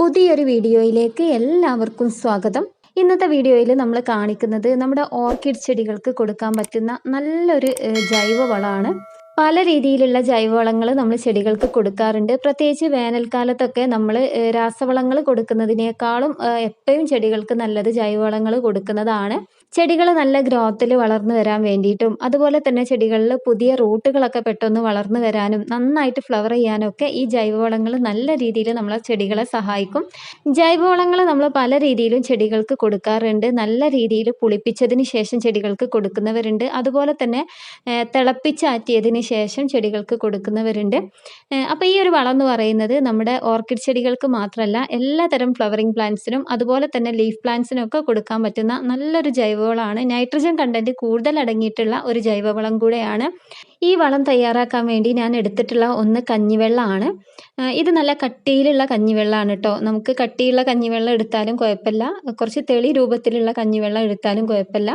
പുതിയൊരു വീഡിയോയിലേക്ക് എല്ലാവർക്കും സ്വാഗതം. ഇന്നത്തെ വീഡിയോയിൽ നമ്മൾ കാണിക്കുന്നത് നമ്മുടെ ഓർക്കിഡ് ചെടികൾക്ക് കൊടുക്കാൻ പറ്റുന്ന നല്ലൊരു ജൈവ ജൈവവളമാണ്. പല രീതിയിലുള്ള ജൈവവളങ്ങൾ നമ്മൾ ചെടികൾക്ക് കൊടുക്കാറുണ്ട്. പ്രത്യേകിച്ച് വേനൽക്കാലത്തൊക്കെ നമ്മൾ രാസവളങ്ങൾ കൊടുക്കുന്നതിനേക്കാളും എപ്പോഴും ചെടികൾക്ക് നല്ലത് ജൈവവളങ്ങൾ കൊടുക്കുന്നതാണ്. ചെടികൾ നല്ല ഗ്രോത്തിൽ വളർന്നു വരാൻ വേണ്ടിയിട്ടും അതുപോലെ തന്നെ ചെടികളിൽ പുതിയ റൂട്ടുകളൊക്കെ പെട്ടെന്ന് വളർന്നു വരാനും നന്നായിട്ട് ഫ്ലവർ ചെയ്യാനും ഒക്കെ ഈ ജൈവവളങ്ങൾ നല്ല രീതിയിൽ നമ്മളെ ചെടികളെ സഹായിക്കും. ജൈവവളങ്ങൾ നമ്മൾ പല രീതിയിലും ചെടികൾക്ക് കൊടുക്കാറുണ്ട്. നല്ല രീതിയിൽ പുളിപ്പിച്ചതിന് ശേഷം ചെടികൾക്ക് കൊടുക്കുന്നവരുണ്ട്. അതുപോലെ തന്നെ തിളപ്പിച്ചാറ്റിയതിന് ശേഷം ചെടികൾക്ക് കൊടുക്കുന്നവരുണ്ട്. അപ്പോൾ ഈ ഒരു വളം എന്ന് പറയുന്നത് നമ്മുടെ ഓർക്കിഡ് ചെടികൾക്ക് മാത്രമല്ല എല്ലാതരം ഫ്ലവറിങ് പ്ലാന്റ്സിനും അതുപോലെ തന്നെ ലീഫ് പ്ലാന്റ്സിനും ഒക്കെ കൊടുക്കാൻ പറ്റുന്ന നല്ലൊരു ജൈവവളമാണ്. നൈട്രജൻ കണ്ടന്റ് കൂടുതൽ അടങ്ങിയിട്ടുള്ള ഒരു ജൈവവളം കൂടെയാണ്. ഈ വളം തയ്യാറാക്കാൻ വേണ്ടി ഞാൻ എടുത്തിട്ടുള്ള ഒന്ന് കഞ്ഞിവെള്ളമാണ്. ഇത് നല്ല കട്ടിയിലുള്ള കഞ്ഞിവെള്ളമാണ് കേട്ടോ നമുക്ക് കട്ടിയുള്ള കഞ്ഞിവെള്ളം എടുത്താലും കുഴപ്പമില്ല. കുറച്ച് തെളി രൂപത്തിലുള്ള കഞ്ഞിവെള്ളം എടുത്താലും കുഴപ്പമില്ല.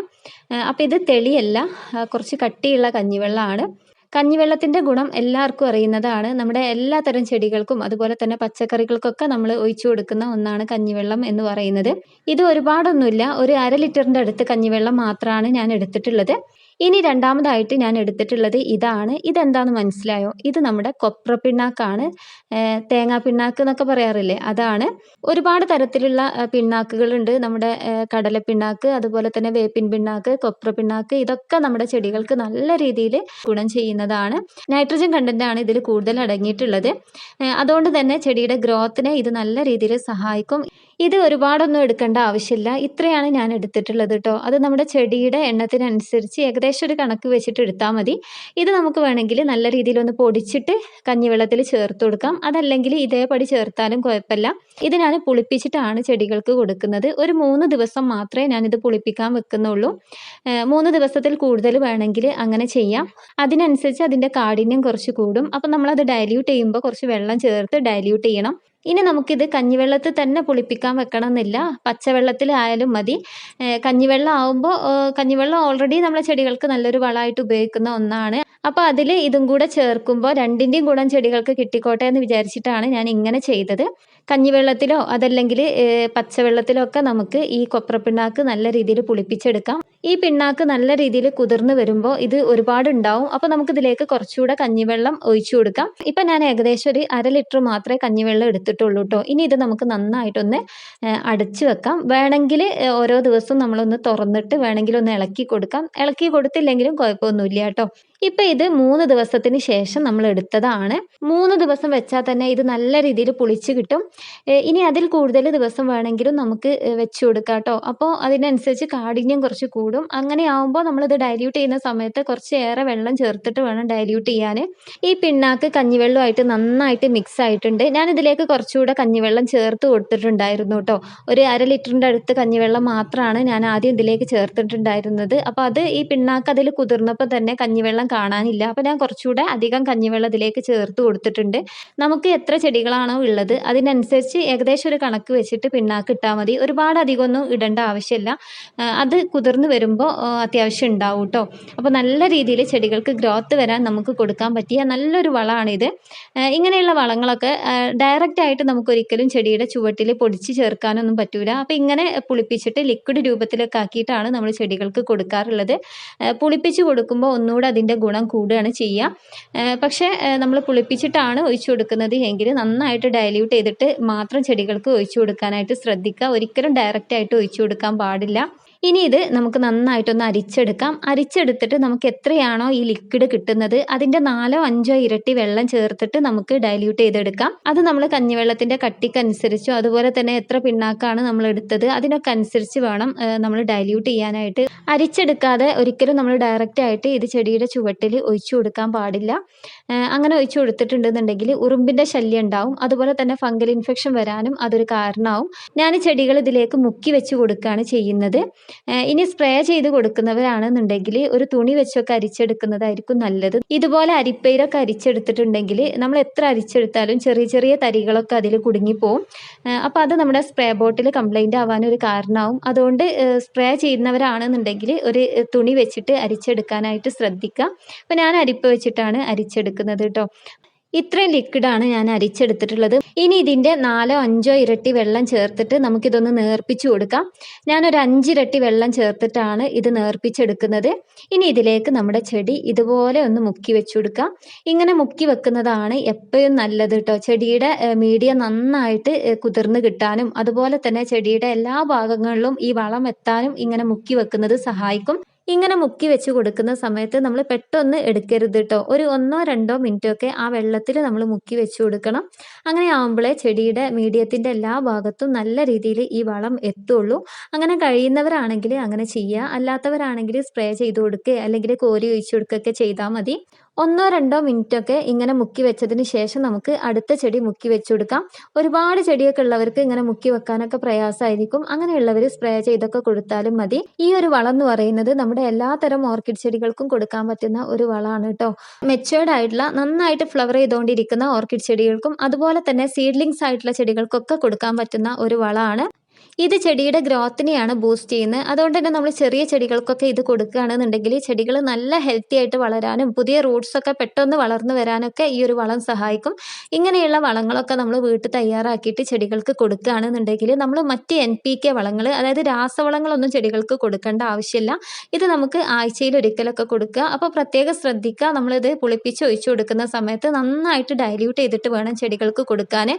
അപ്പോൾ ഇത് തെളിയല്ല. കുറച്ച് കട്ടിയുള്ള കഞ്ഞിവെള്ളമാണ്. കഞ്ഞിവെള്ളത്തിന്റെ ഗുണം എല്ലാവർക്കും അറിയുന്നതാണ്. നമ്മുടെ എല്ലാ തരം ചെടികൾക്കും അതുപോലെ തന്നെ പച്ചക്കറികൾക്കൊക്കെ നമ്മൾ ഒഴിച്ചു കൊടുക്കുന്ന ഒന്നാണ് കഞ്ഞിവെള്ളം എന്ന് പറയുന്നത്. ഇത് ഒരുപാടൊന്നുമില്ല. ഒരു അര ലിറ്ററിന്റെ അടുത്ത് കഞ്ഞിവെള്ളം മാത്രമാണ് ഞാൻ എടുത്തിട്ടുള്ളത്. ഇനി രണ്ടാമതായിട്ട് ഞാൻ എടുത്തിട്ടുള്ളത് ഇതാണ്. ഇതെന്താണെന്ന് മനസ്സിലായോ? ഇത് നമ്മുടെ കൊപ്ര പിണ്ണാക്കാണ്. തേങ്ങാ പിണ്ണാക്ക് എന്നൊക്കെ പറയാറില്ലേ? അതാണ്. ഒരുപാട് തരത്തിലുള്ള പിണ്ണാക്കുകളുണ്ട്. നമ്മുടെ കടല പിണ്ണാക്ക് അതുപോലെ തന്നെ വേപ്പിൻ പിണ്ണാക്ക് കൊപ്ര പിണ്ണാക്ക് ഇതൊക്കെ നമ്മുടെ ചെടികൾക്ക് നല്ല രീതിയിൽ ഗുണം ചെയ്യുന്നതാണ്. നൈട്രജൻ കണ്ടന്റ് ആണ് ഇതിൽ കൂടുതൽ അടങ്ങിയിട്ടുള്ളത്. അതുകൊണ്ട് തന്നെ ചെടിയുടെ ഗ്രോത്തിനെ ഇത് നല്ല രീതിയിൽ സഹായിക്കും. ഇത് ഒരുപാടൊന്നും എടുക്കേണ്ട ആവശ്യമില്ല. ഇത്രയാണ് ഞാൻ എടുത്തിട്ടുള്ളത് കേട്ടോ അത് നമ്മുടെ ചെടിയുടെ എണ്ണത്തിനനുസരിച്ച് ഏകദേശം ഒരു കണക്ക് വെച്ചിട്ട് എടുത്താൽ മതി. ഇത് നമുക്ക് വേണമെങ്കിൽ നല്ല രീതിയിൽ ഒന്ന് പൊടിച്ചിട്ട് കഞ്ഞിവെള്ളത്തിൽ ചേർത്ത് കൊടുക്കാം. അതല്ലെങ്കിൽ ഇതേപടി ചേർത്താലും കുഴപ്പമില്ല. ഇത് ഞാൻ പുളിപ്പിച്ചിട്ടാണ് ചെടികൾക്ക് കൊടുക്കുന്നത്. ഒരു മൂന്ന് ദിവസം മാത്രമേ ഞാനിത് പുളിപ്പിക്കാൻ വെക്കുന്നുള്ളൂ. മൂന്ന് ദിവസത്തിൽ കൂടുതൽ വേണമെങ്കിൽ അങ്ങനെ ചെയ്യാം. അതിനനുസരിച്ച് അതിന്റെ കാഠിന്യം കുറച്ച് കൂടും. അപ്പം നമ്മളത് ഡയല്യൂട്ട് ചെയ്യുമ്പോൾ കുറച്ച് വെള്ളം ചേർത്ത് ഡയല്യൂട്ട് ചെയ്യണം. ഇനി നമുക്കിത് കഞ്ഞിവെള്ളത്തിൽ തന്നെ പുളിപ്പിക്കാൻ വെക്കണം എന്നില്ല പച്ചവെള്ളത്തിലായാലും മതി. കഞ്ഞിവെള്ളം ആവുമ്പോൾ കഞ്ഞിവെള്ളം ഓൾറെഡി നമ്മളെ ചെടികൾക്ക് നല്ലൊരു വളമായിട്ട് ഉപയോഗിക്കുന്ന ഒന്നാണ്. അപ്പോൾ അതിൽ ഇതും കൂടെ ചേർക്കുമ്പോൾ രണ്ടിന്റെയും ഗുണം ചെടികൾക്ക് കിട്ടിക്കോട്ടെ എന്ന് വിചാരിച്ചിട്ടാണ് ഞാൻ ഇങ്ങനെ ചെയ്തത്. കഞ്ഞിവെള്ളത്തിലോ അതല്ലെങ്കിൽ പച്ചവെള്ളത്തിലോ ഒക്കെ നമുക്ക് ഈ കൊപ്രപ്പിണ്ണാക്ക് നല്ല രീതിയിൽ പുളിപ്പിച്ചെടുക്കാം. ഈ പിണ്ണാക്ക് നല്ല രീതിയിൽ കുതിർന്ന് വരുമ്പോൾ ഇത് ഒരുപാട് ഉണ്ടാവും അപ്പോൾ നമുക്കിതിലേക്ക് കുറച്ചുകൂടെ കഞ്ഞിവെള്ളം ഒഴിച്ചു കൊടുക്കാം. ഇപ്പം ഞാൻ ഏകദേശം ഒരു അര ലിറ്റർ മാത്രമേ കഞ്ഞിവെള്ളം എടുത്തിട്ടുള്ളൂ കേട്ടോ ഇനി ഇത് നമുക്ക് നന്നായിട്ടൊന്ന് അടച്ചു വെക്കാം. വേണമെങ്കിൽ ഓരോ ദിവസവും നമ്മളൊന്ന് തുറന്നിട്ട് വേണമെങ്കിൽ ഒന്ന് ഇളക്കി കൊടുക്കാം. ഇളക്കി കൊടുത്തില്ലെങ്കിലും കുഴപ്പമൊന്നുമില്ല കേട്ടോ ഇപ്പം ഇത് മൂന്ന് ദിവസത്തിന് ശേഷം നമ്മൾ എടുത്തതാണ്. മൂന്ന് ദിവസം വെച്ചാൽ തന്നെ ഇത് നല്ല രീതിയിൽ പുളിച്ച് കിട്ടും. ഇനി അതിൽ കൂടുതൽ ദിവസം വേണമെങ്കിലും നമുക്ക് വെച്ചു കൊടുക്കാം കേട്ടോ അപ്പോൾ അതിനനുസരിച്ച് കാഠിന്യം കുറച്ച് കൂടും. അങ്ങനെ ആവുമ്പോൾ നമ്മളിത് ഡൈല്യൂട്ട് ചെയ്യുന്ന സമയത്ത് കുറച്ച് ഏറെ വെള്ളം ചേർത്തിട്ട് വേണം ഡൈല്യൂട്ട് ചെയ്യാൻ. ഈ പിണ്ണാക്ക് കഞ്ഞിവെള്ളമായിട്ട് നന്നായിട്ട് മിക്സ് ആയിട്ടുണ്ട്. ഞാൻ ഇതിലേക്ക് കുറച്ചുകൂടെ കഞ്ഞിവെള്ളം ചേർത്ത് കൊടുത്തിട്ടുണ്ടായിരുന്നു കേട്ടോ. ഒരു അര ലിറ്ററിന്റെ അടുത്ത് കഞ്ഞിവെള്ളം മാത്രമാണ് ഞാൻ ആദ്യം ഇതിലേക്ക് ചേർത്തിട്ടുണ്ടായിരുന്നത്. അപ്പോൾ അത് ഈ പിണ്ണാക്ക് അതിൽ കുതിർന്നപ്പോൾ തന്നെ കഞ്ഞിവെള്ളം കാണാനില്ല. അപ്പോൾ ഞാൻ കുറച്ചുകൂടെ അധികം കഞ്ഞിവെള്ളം ഇതിലേക്ക് ചേർത്ത് കൊടുത്തിട്ടുണ്ട്. നമുക്ക് എത്ര ചെടികളാണോ ഉള്ളത് അതിനനുസരിച്ച് ഏകദേശം ഒരു കണക്ക് വെച്ചിട്ട് പിണ്ണാക്ക് ഇട്ടാൽ മതി. ഒരുപാട് അധികമൊന്നും ഇടേണ്ട ആവശ്യമില്ല. അത് കുതിർന്ന് വരുമ്പോൾ അത്യാവശ്യം ഉണ്ടാവും കേട്ടോ അപ്പോൾ നല്ല രീതിയിൽ ചെടികൾക്ക് ഗ്രോത്ത് വരാൻ നമുക്ക് കൊടുക്കാൻ പറ്റിയ നല്ലൊരു വളമാണിത് ഇങ്ങനെയുള്ള വളങ്ങളൊക്കെ ഡയറക്റ്റായിട്ട് നമുക്ക് ഒരിക്കലും ചെടിയുടെ ചുവട്ടിൽ പൊടിച്ച് ചേർക്കാനൊന്നും പറ്റൂല. അപ്പോൾ ഇങ്ങനെ പുളിപ്പിച്ചിട്ട് ലിക്വിഡ് രൂപത്തിലൊക്കെ ആക്കിയിട്ടാണ് നമ്മൾ ചെടികൾക്ക് കൊടുക്കാറുള്ളത്. പുളിപ്പിച്ച് കൊടുക്കുമ്പോൾ ഒന്നുകൂടെ അതിന്റെ ഗുണം കൂടുകയാണ് ചെയ്യുക പക്ഷേ നമ്മൾ പുളിപ്പിച്ചിട്ടാണ് ഒഴിച്ചു കൊടുക്കുന്നത് എങ്കിൽ നന്നായിട്ട് ഡയല്യൂട്ട് ചെയ്തിട്ട് മാത്രം ചെടികൾക്ക് ഒഴിച്ചു കൊടുക്കാനായിട്ട് ശ്രദ്ധിക്കുക. ഒരിക്കലും ഡയറക്റ്റായിട്ട് ഒഴിച്ചു കൊടുക്കാൻ പാടില്ല. ഇനി ഇത് നമുക്ക് നന്നായിട്ടൊന്ന് അരിച്ചെടുക്കാം. അരിച്ചെടുത്തിട്ട് നമുക്ക് എത്രയാണോ ഈ ലിക്വിഡ് കിട്ടുന്നത് അതിന്റെ നാലോ അഞ്ചോ ഇരട്ടി വെള്ളം ചേർത്തിട്ട് നമുക്ക് ഡൈല്യൂട്ട് ചെയ്തെടുക്കാം. അത് നമ്മൾ കഞ്ഞിവെള്ളത്തിന്റെ കട്ടിക്കനുസരിച്ചോ അതുപോലെ തന്നെ എത്ര പിണ്ണാക്കാണ് നമ്മൾ എടുത്തത് അതിനൊക്കെ അനുസരിച്ച് വേണം നമ്മൾ ഡൈല്യൂട്ട് ചെയ്യാനായിട്ട്. അരിച്ചെടുക്കാതെ ഒരിക്കലും നമ്മൾ ഡയറക്റ്റ് ആയിട്ട് ഇത് ചെടിയുടെ ചുവട്ടിൽ ഒഴിച്ചു കൊടുക്കാൻ പാടില്ല. അങ്ങനെ ഒഴിച്ചു കൊടുത്തിട്ടുണ്ടെന്നുണ്ടെങ്കിൽ ഉറുമ്പിന്റെ ശല്യം ഉണ്ടാവും. അതുപോലെ തന്നെ ഫംഗൽ ഇൻഫെക്ഷൻ വരാനും അതൊരു കാരണമാവും. ഞാൻ ചെടികൾ ഇതിലേക്ക് മുക്കി വെച്ച് കൊടുക്കുകയാണ് ചെയ്യുന്നത്. ഇനി സ്പ്രേ ചെയ്ത് കൊടുക്കുന്നവരാണെന്നുണ്ടെങ്കിൽ ഒരു തുണി വെച്ചൊക്കെ അരിച്ചെടുക്കുന്നതായിരിക്കും നല്ലത്. ഇതുപോലെ അരിപ്പയിലൊക്കെ അരിച്ചെടുത്തിട്ടുണ്ടെങ്കിൽ നമ്മൾ എത്ര അരിച്ചെടുത്താലും ചെറിയ ചെറിയ തരികളൊക്കെ അതിൽ കുടുങ്ങിപ്പോവും. അപ്പോൾ അത് നമ്മുടെ സ്പ്രേ ബോട്ടിൽ കംപ്ലൈന്റ് ആവാനൊരു കാരണമാവും. അതുകൊണ്ട് സ്പ്രേ ചെയ്യുന്നവരാണെന്നുണ്ടെങ്കിൽ ഒരു തുണി വെച്ചിട്ട് അരിച്ചെടുക്കാനായിട്ട് ശ്രദ്ധിക്കുക. അപ്പോൾ ഞാൻ അരിപ്പ് വെച്ചിട്ടാണ് അരിച്ചെടുക്കുന്നത് കേട്ടോ. ഇത്രയും ലിക്വിഡാണ് ഞാൻ അരിച്ചെടുത്തിട്ടുള്ളത്. ഇനി ഇതിന്റെ നാലോ അഞ്ചോ ഇരട്ടി വെള്ളം ചേർത്തിട്ട് നമുക്കിതൊന്ന് നേർപ്പിച്ചു കൊടുക്കാം. ഞാനൊരു അഞ്ചിരട്ടി വെള്ളം ചേർത്തിട്ടാണ് ഇത് നേർപ്പിച്ചെടുക്കുന്നത്. ഇനി ഇതിലേക്ക് നമ്മുടെ ചെടി ഇതുപോലെ ഒന്ന് മുക്കി വെച്ചു കൊടുക്കാം. ഇങ്ങനെ മുക്കി വെക്കുന്നതാണ് എപ്പോഴും നല്ലത് കേട്ടോ ചെടിയുടെ മീഡിയ നന്നായിട്ട് കുതിർന്ന് കിട്ടാനും അതുപോലെ തന്നെ ചെടിയുടെ എല്ലാ ഭാഗങ്ങളിലും ഈ വളം എത്താനും ഇങ്ങനെ മുക്കി വെക്കുന്നത് സഹായിക്കും. ഇങ്ങനെ മുക്കി വെച്ച് കൊടുക്കുന്ന സമയത്ത് നമ്മൾ പെട്ടെന്ന് എടുക്കരുത് കേട്ടോ ഒരു ഒന്നോ രണ്ടോ മിനിറ്റോ ഒക്കെ ആ വെള്ളത്തിൽ നമ്മൾ മുക്കി വെച്ച് കൊടുക്കണം. അങ്ങനെ ആകുമ്പോഴേ ചെടിയുടെ മീഡിയത്തിന്റെ എല്ലാ ഭാഗത്തും നല്ല രീതിയിൽ ഈ വളം എത്തുള്ളൂ. അങ്ങനെ കഴിയുന്നവരാണെങ്കിൽ അങ്ങനെ ചെയ്യുക അല്ലാത്തവരാണെങ്കിൽ സ്പ്രേ ചെയ്ത് കൊടുക്കുക അല്ലെങ്കിൽ കോരി ഒഴിച്ചു കൊടുക്കുകയൊക്കെ ചെയ്താൽ മതി. ഒന്നോ രണ്ടോ മിനിറ്റ് ഒക്കെ ഇങ്ങനെ മുക്കി വെച്ചതിന് ശേഷം നമുക്ക് അടുത്ത ചെടി മുക്കി വെച്ചുകൊടുക്കാം ഒരുപാട് ചെടിയൊക്കെ ഉള്ളവർക്ക് ഇങ്ങനെ മുക്കി വെക്കാനൊക്കെ പ്രയാസമായിരിക്കും. അങ്ങനെയുള്ളവർ സ്പ്രേ ചെയ്തൊക്കെ കൊടുത്താലും മതി. ഈ ഒരു വളം എന്ന് പറയുന്നത് നമ്മുടെ എല്ലാത്തരം ഓർക്കിഡ് ചെടികൾക്കും കൊടുക്കാൻ പറ്റുന്ന ഒരു വളമാണ് കേട്ടോ. മെച്ചേർഡ് ആയിട്ടുള്ള നന്നായിട്ട് ഫ്ലവർ ചെയ്തുകൊണ്ടിരിക്കുന്ന ഓർക്കിഡ് ചെടികൾക്കും അതുപോലെ തന്നെ സീഡ്ലിങ്സ് ആയിട്ടുള്ള ചെടികൾക്കൊക്കെ കൊടുക്കാൻ പറ്റുന്ന ഒരു വളമാണ്. ഇത് ചെടിയുടെ ഗ്രോത്തിനെയാണ് ബൂസ്റ്റ് ചെയ്യുന്നത്. അതുകൊണ്ട് തന്നെ നമ്മൾ ചെറിയ ചെടികൾക്കൊക്കെ ഇത് കൊടുക്കുകയാണെന്നുണ്ടെങ്കിൽ ചെടികൾ നല്ല ഹെൽത്തി ആയിട്ട് വളരാനും പുതിയ റൂട്ട്സ് ഒക്കെ പെട്ടെന്ന് വളർന്നു വരാനൊക്കെ ഈ ഒരു വളം സഹായിക്കും. ഇങ്ങനെയുള്ള വളങ്ങളൊക്കെ നമ്മൾ വീട്ടിൽ തയ്യാറാക്കിയിട്ട് ചെടികൾക്ക് കൊടുക്കുകയാണെന്നുണ്ടെങ്കിൽ നമ്മൾ മറ്റ് എൻ പി കെ വളങ്ങൾ അതായത് രാസവളങ്ങളൊന്നും ചെടികൾക്ക് കൊടുക്കേണ്ട ആവശ്യമില്ല. ഇത് നമുക്ക് ആഴ്ചയിൽ ഒരിക്കലൊക്കെ കൊടുക്കുക. അപ്പോൾ പ്രത്യേകം ശ്രദ്ധിക്കുക. നമ്മളിത് പുളിപ്പിച്ച് ഒഴിച്ചു കൊടുക്കുന്ന സമയത്ത് നന്നായിട്ട് ഡൈല്യൂട്ട് ചെയ്തിട്ട് വേണം ചെടികൾക്ക് കൊടുക്കാൻ.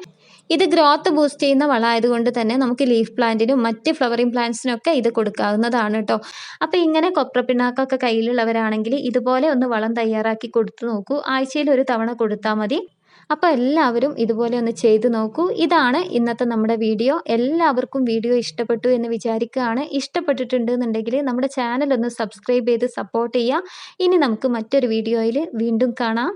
ഇത് ഗ്രോത്ത് ബൂസ്റ്റ് ചെയ്യുന്ന വളമായതുകൊണ്ട് തന്നെ നമുക്ക് ലീഫ് പ്ലാന്റിനും മറ്റ് ഫ്ലവറിംഗ് പ്ലാന്റ്സിനൊക്കെ ഇത് കൊടുക്കാവുന്നതാണ് കേട്ടോ അപ്പോൾ ഇങ്ങനെ കൊപ്ര പിണ്ണാക്കൊക്കെ കയ്യിലുള്ളവരാണെങ്കിൽ ഇതുപോലെ ഒന്ന് വളം തയ്യാറാക്കി കൊടുത്തു നോക്കൂ. ആഴ്ചയിൽ ഒരു തവണ കൊടുത്താൽ മതി. അപ്പോൾ എല്ലാവരും ഇതുപോലെ ഒന്ന് ചെയ്തു നോക്കൂ. ഇതാണ് ഇന്നത്തെ നമ്മുടെ വീഡിയോ. എല്ലാവർക്കും വീഡിയോ ഇഷ്ടപ്പെട്ടു എന്ന് വിചാരിക്കുകയാണ്. ഇഷ്ടപ്പെട്ടിട്ടുണ്ട് എന്നുണ്ടെങ്കിൽ നമ്മുടെ ചാനൽ ഒന്ന് സബ്സ്ക്രൈബ് ചെയ്ത് സപ്പോർട്ട് ചെയ്യുക. ഇനി നമുക്ക് മറ്റൊരു വീഡിയോയിൽ വീണ്ടും കാണാം.